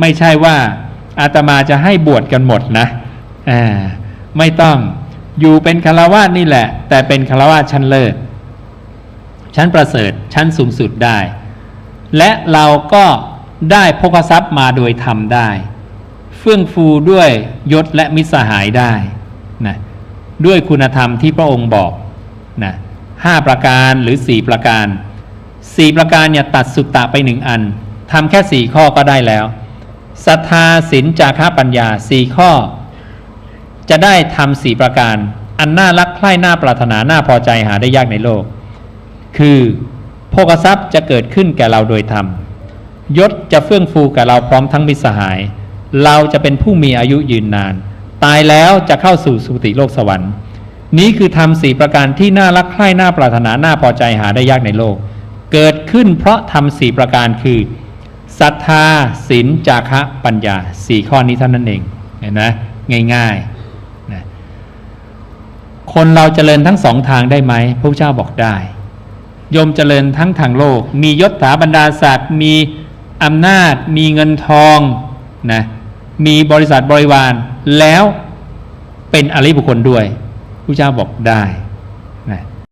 ไม่ใช่ว่าอาตมาจะให้บวชกันหมดนะอ่าไม่ต้องอยู่เป็นคารวาสนี่แหละ แต่เป็นคารวาสชั้นเลิศชั้นประเสริฐชั้นสูงสุดได้ และเราก็ได้พกทรัพย์มาโดยธรรมได้ เฟื่องฟูด้วยยศและมิตรสหายได้นะด้วยคุณธรรมที่พระองค์บอกนะห้าประการหรือสี่ประการสี่ประการเนี่ยตัดสุตตะไปหนึ่งอันทำแค่สี่ข้อก็ได้แล้ว ศรัทธาศีลจาคะปัญญาสี่ข้อ จะได้ทำสี่ประการ อันน่ารักใคร่น่าปรารถนาน่าพอใจหาได้ยากในโลก คือโภกทรัพย์จะเกิดขึ้นแก่เราโดยธรรมยศจะเฟื่องฟูกับเราพร้อมทั้งมิสหาย เราจะเป็นผู้มีอายุยืนนาน ตายแล้วจะเข้าสู่สุติโลกสวรรค์ นี้คือทำสี่ประการที่น่ารักใคร่น่าปรารถนาน่าพอใจหาได้ยากในโลก เกิดขึ้นเพราะทำสี่ประการคือ ศรัทธาศีลจาคะปัญญาสี่ข้อนี้เท่านั้นเองเห็นไหมง่ายๆนะคนเราจเจริญทั้งสองทางได้ไหมพระเจ้าบอกได้โยมเจริญทั้งทางโลก มียศถาบรรดาศักดิ์มีอำนาจ มีเงินทองนะมีบริษัทบริวารแล้วเป็นอริบุคคลด้วยผู้เจ้าบอกได้